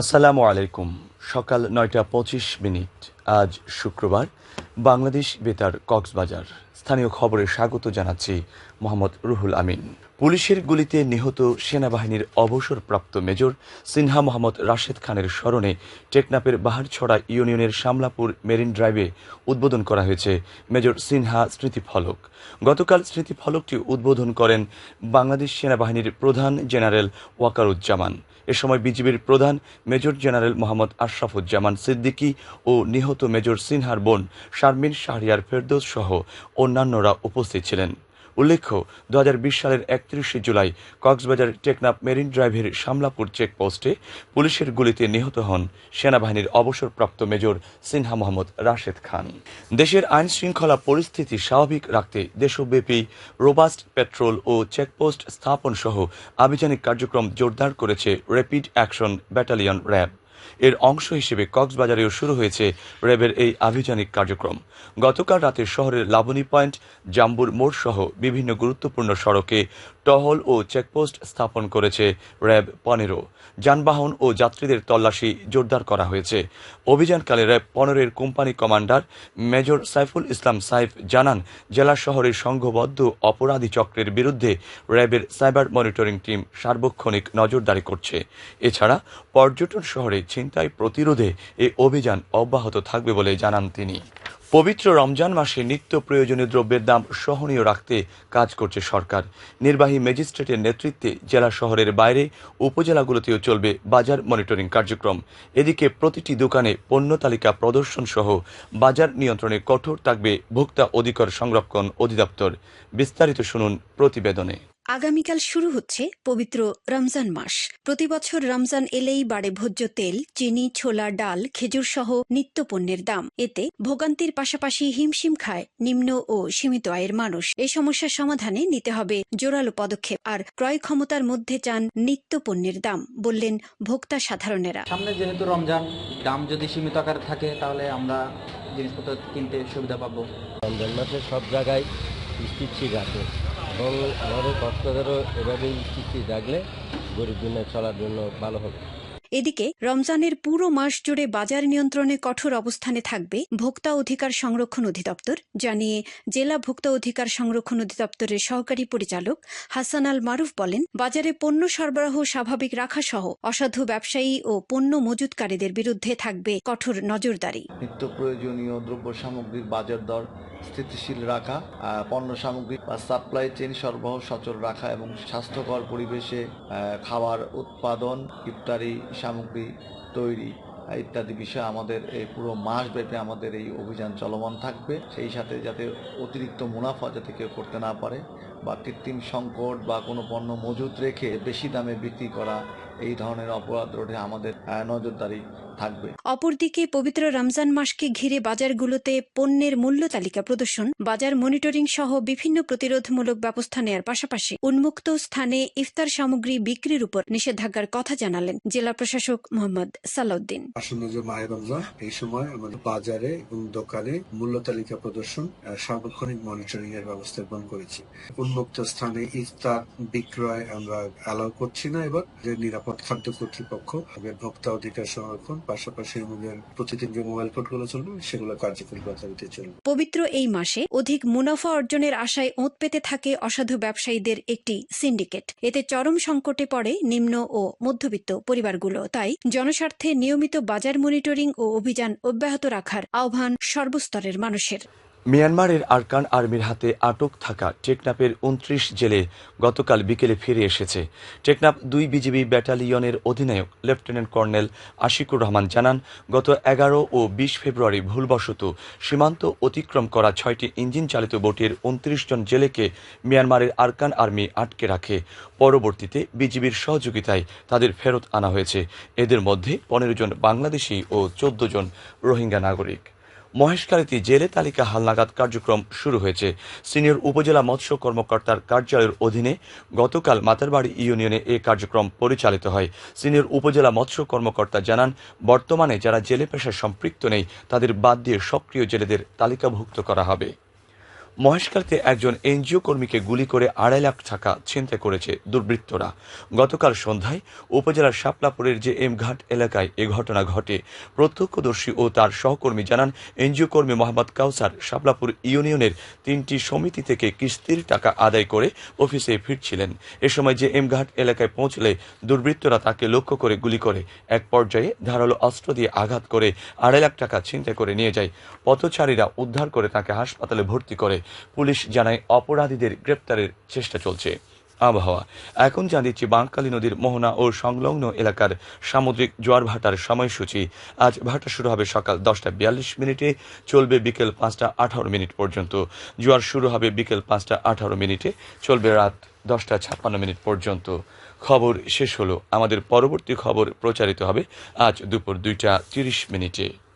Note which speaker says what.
Speaker 1: আসসালামু আলাইকুম। সকাল নয়টা পঁচিশ মিনিট, আজ শুক্রবার, বাংলাদেশ বেতার কক্সবাজার। স্থানীয় খবরে স্বাগত জানাচ্ছি মোহাম্মদ রুহুল আমিন। পুলিশের গুলিতে নিহত সেনাবাহিনীর অবসরপ্রাপ্ত মেজর সিনহা মোহাম্মদ রাশেদ খানের স্মরণে টেকনাপের বাহারছড়া ইউনিয়নের শামলাপুর মেরিন ড্রাইভে উদ্বোধন করা হয়েছে মেজর সিনহা স্মৃতিফলক। গতকাল স্মৃতিফলকটি উদ্বোধন করেন বাংলাদেশ সেনাবাহিনীর প্রধান জেনারেল ওয়াকারুজ্জামান। এ সময় বিজিবির প্রধান মেজর জেনারেল মোহাম্মদ আশরাফুজ্জামান সিদ্দিকী ও নিহত মেজর সিনহার বোন শারমিন শাহরিয়ার ফেরদৌস সহ অন্যান্যরা উপস্থিত ছিলেন। উল্লেখ্য দু হাজার বিশ সালের একত্রিশে জুলাই কক্সবাজার টেকনাপ মেরিন ড্রাইভের শামলাপুর চেকপোস্টে পুলিশের গুলিতে নিহত হন সেনাবাহিনীর অবসরপ্রাপ্ত মেজর সিনহা মোহাম্মদ রাশেদ খান। দেশের আইন শৃঙ্খলা পরিস্থিতি স্বাভাবিক রাখতে দেশব্যাপী রোবাস্ট পেট্রোল ও চেকপোস্ট স্থাপন সহ আভিযানিক কার্যক্রম জোরদার করেছে র্যাপিড অ্যাকশন ব্যাটালিয়ন র্যাব। এর অংশ হিসেবে কক্সবাজারেও শুরু হয়েছে র্যাবের এই আভিযানিক কার্যক্রম। গতকাল রাতে শহরের লাবণী পয়েন্ট, জাম্বুর মোড় সহ বিভিন্ন গুরুত্বপূর্ণ সড়কে টহল ও চেকপোস্ট স্থাপন করেছে র্যাব পনেরো। যানবাহন ও যাত্রীদের তল্লাশি জোরদার করা হয়েছে। অভিযানকালে র্যাব পনেরোর company commander major Saiful Islam Saif জানান, জেলা শহরের সংঘবদ্ধ অপরাধী চক্রের বিরুদ্ধে র্যাবের সাইবার মনিটরিং টিম সার্বক্ষণিক নজরদারি করছে। এছাড়া পর্যটন শহরে ছিনতাই প্রতিরোধে এই অভিযান অব্যাহত থাকবে বলে জানান তিনি। পবিত্র রমজান মাসে নিত্য প্রয়োজনীয় দ্রব্যের দাম সহনীয় রাখতে কাজ করছে সরকার। নির্বাহী ম্যাজিস্ট্রেটের নেতৃত্বে জেলা শহরের বাইরে উপজেলাগুলোতেও চলবে বাজার মনিটরিং কার্যক্রম। এদিকে প্রতিটি দোকানে পণ্য তালিকা প্রদর্শন সহ বাজার নিয়ন্ত্রণে কঠোর থাকবে ভোক্তা অধিকার সংরক্ষণ অধিদপ্তর। বিস্তারিত শুনুন প্রতিবেদনে।
Speaker 2: আগামীকাল শুরু হচ্ছে পবিত্র রমজান মাস। প্রতি বছর রমজান এলেই বাড়ে ভোজ্য তেল চিনি ছোলা ডাল খেজুর সহ নিত্য পণ্যের দাম। এতে ভোগান্তির পাশাপাশি হিমশিম খায় নিম্ন ও সীমিত আয়ের মানুষ। এই সমস্যার সমাধানে নিতে হবে জোরালো পদক্ষেপ আর ক্রয় ক্ষমতার মধ্যে চান নিত্য পণ্যের দাম বললেন ভোক্তা সাধারণেরা।
Speaker 3: সামনে যেহেতু রমজান দাম যদি সীমিত আকারে থাকে তাহলে আমরা জিনিসপত্র কিনতে সুবিধা পাবো।
Speaker 4: রমজান মাসে সব জায়গায় স্থিতিশীল এবং আমাদের কক্সবাজারও এভাবেই স্থিতিশীল রাখলে গরিব দিনে চলার জন্য ভালো হবে।
Speaker 2: এদিকে রমজানের পুরো মাস জুড়ে বাজার নিয়ন্ত্রণে কঠোর অবস্থানে থাকবে ভোক্তা অধিকার সংরক্ষণ অধিদপ্তর জানিয়ে জেলা ভোক্তা অধিকার সংরক্ষণ অধিদপ্তরের সহকারী পরিচালক হাসান আল মারুফ বলেন বাজারে পণ্য সরবরাহ স্বাভাবিক রাখা সহ অসাধু ব্যবসায়ী ও পণ্য মজুতকারীদের বিরুদ্ধে থাকবে কঠোর নজরদারি।
Speaker 5: নিত্য প্রয়োজনীয় দ্রব্য সামগ্রীর বাজার দর স্থিতিশীল রাখা পণ্য সামগ্রী বা সাপ্লাই চেইন সরবরাহ সচল রাখা এবং স্বাস্থ্যকর পরিবেশে খাবার উৎপাদন, ইফতারি সামগ্রী তৈরি ইত্যাদি বিষয়ে আমাদের এই পুরো মাসব্যাপী আমাদের এই অভিযান চলমান থাকবে। সেই সাথে যাতে অতিরিক্ত মুনাফা যাতে কেউ করতে না পারে বা কৃত্রিম সংকট বা কোনো পণ্য মজুত রেখে বেশি দামে বিক্রি করা এই ধরনের অপরাধ রোধে আমাদের নজরদারি থাকবে।
Speaker 2: অপরদিকে পবিত্র রমজান মাসকে ঘিরে বাজারগুলোতে পণ্যের মূল্য তালিকা প্রদর্শন বাজার মনিটরিং সহ বিভিন্ন প্রতিরোধমূলক ব্যবস্থা নেয়ার পাশাপাশি উন্মুক্ত স্থানে ইফতার সামগ্রী বিক্রির উপর নিষেধাজ্ঞার কথা জানালেন জেলা প্রশাসক মোহাম্মদ সালাউদ্দিন।
Speaker 6: আসন্ন যে মায়ের রমজান এই সময় আমাদের বাজারে এবং দোকানে মূল্য তালিকা প্রদর্শন সার্বক্ষণিক মনিটরিং এর ব্যবস্থা গ্রহণ করেছি। উন্মুক্ত স্থানে ইফতার বিক্রয় আমরা অ্যালাউ করছি না এবার, যে নিরাপদ খাদ্য কর্তৃপক্ষ আমাদের ভোক্তা অধিকার সংরক্ষণ, পাশাপাশি আমাদের প্রতিদিন যে মোবাইল কোর্টগুলো চলবে, সেগুলো কার্যকরী যথারীতি চলবে।
Speaker 2: পবিত্র এই মাসে অধিক মুনাফা অর্জনের আশায় ওঁত পেতে থাকে অসাধু ব্যবসায়ীদের একটি সিন্ডিকেট এতে চরম সংকটে পড়ে নিম্ন ও মধ্যবিত্ত পরিবারগুলো। তাই জনস্বার্থে নিয়মিত বাজার মনিটরিং ও অভিযান অব্যাহত রাখার আহ্বান সর্বস্তরের মানুষের।
Speaker 1: মিয়ানমারের আরকান আর্মির হাতে আটক থাকা টেকনাপের উনত্রিশ জেলে গতকাল বিকেলে ফিরে এসেছে। টেকনাপ দুই বিজিবি ব্যাটালিয়নের অধিনায়ক, লেফটেন্যান্ট কর্নেল আশিকুর রহমান জানান, গত এগারো ও বিশ ফেব্রুয়ারি ভুলবশত সীমান্ত অতিক্রম করা ছয়টি ইঞ্জিন চালিত বোটের উনত্রিশ জন জেলেকে মিয়ানমারের আরকান আর্মি আটকে রাখে। পরবর্তীতে বিজিবির সহযোগিতায় তাদের ফেরত আনা হয়েছে। এদের মধ্যে পনেরো জন বাংলাদেশি ও চোদ্দ জন রোহিঙ্গা নাগরিক। মহেশখালীতে জেলে তালিকা হালনাগাদ কার্যক্রম শুরু হয়েছে। সিনিয়র উপজেলা মৎস্য কর্মকর্তার কার্যালয়ের অধীনে গতকাল মাতারবাড়ি ইউনিয়নে এ কার্যক্রম পরিচালিত হয়। সিনিয়র উপজেলা মৎস্য কর্মকর্তা জানান, বর্তমানে যারা জেলে পেশায় সম্পৃক্ত নেই, তাদের বাদ দিয়ে সক্রিয় জেলেদের তালিকাভুক্ত করা হবে। মহেশখালীতে একজন এনজিও কর্মীকে গুলি করে আড়াই লাখ টাকা ছিনতাই করেছে দুর্বৃত্তরা। গতকাল সন্ধ্যায় উপজেলার শাপলাপুরের যে এম ঘাট এলাকায় এ ঘটনা ঘটে। প্রত্যক্ষদর্শী ও তার সহকর্মী জানান, এনজিও কর্মী মোহাম্মদ কাউসার শাপলাপুর ইউনিয়নের তিনটি সমিতি থেকে কিস্তির টাকা আদায় করে অফিসে ফিরছিলেন। এ সময় যে এম ঘাট এলাকায় পৌঁছলে দুর্বৃত্তরা তাকে লক্ষ্য করে গুলি করে। এক পর্যায়ে ধারালো অস্ত্র দিয়ে আঘাত করে আড়াই লাখ টাকা ছিনতাই করে নিয়ে যায়। পথচারীরা উদ্ধার করে তাকে হাসপাতালে ভর্তি করে। পুলিশ জানায় অপরাধীদের গ্রেপ্তারের চেষ্টা চলছে। আবহাওয়া। এখন জানিয়েছি বাঁকখালী নদীর মোহনা ও সংলগ্ন এলাকার সামুদ্রিক জোয়ার ভাটার সময়সূচি। আজ ভাটা শুরু হবে সকাল দশটা বিয়াল্লিশ মিনিটে, চলবে বিকেল পাঁচটা আঠারো মিনিট পর্যন্ত। জোয়ার শুরু হবে বিকেল পাঁচটা আঠারো মিনিটে, চলবে রাত দশটা ছাপ্পান্ন মিনিট পর্যন্ত। খবর শেষ হলো। আমাদের পরবর্তী খবর প্রচারিত হবে আজ দুপুর দুইটা তিরিশ মিনিটে।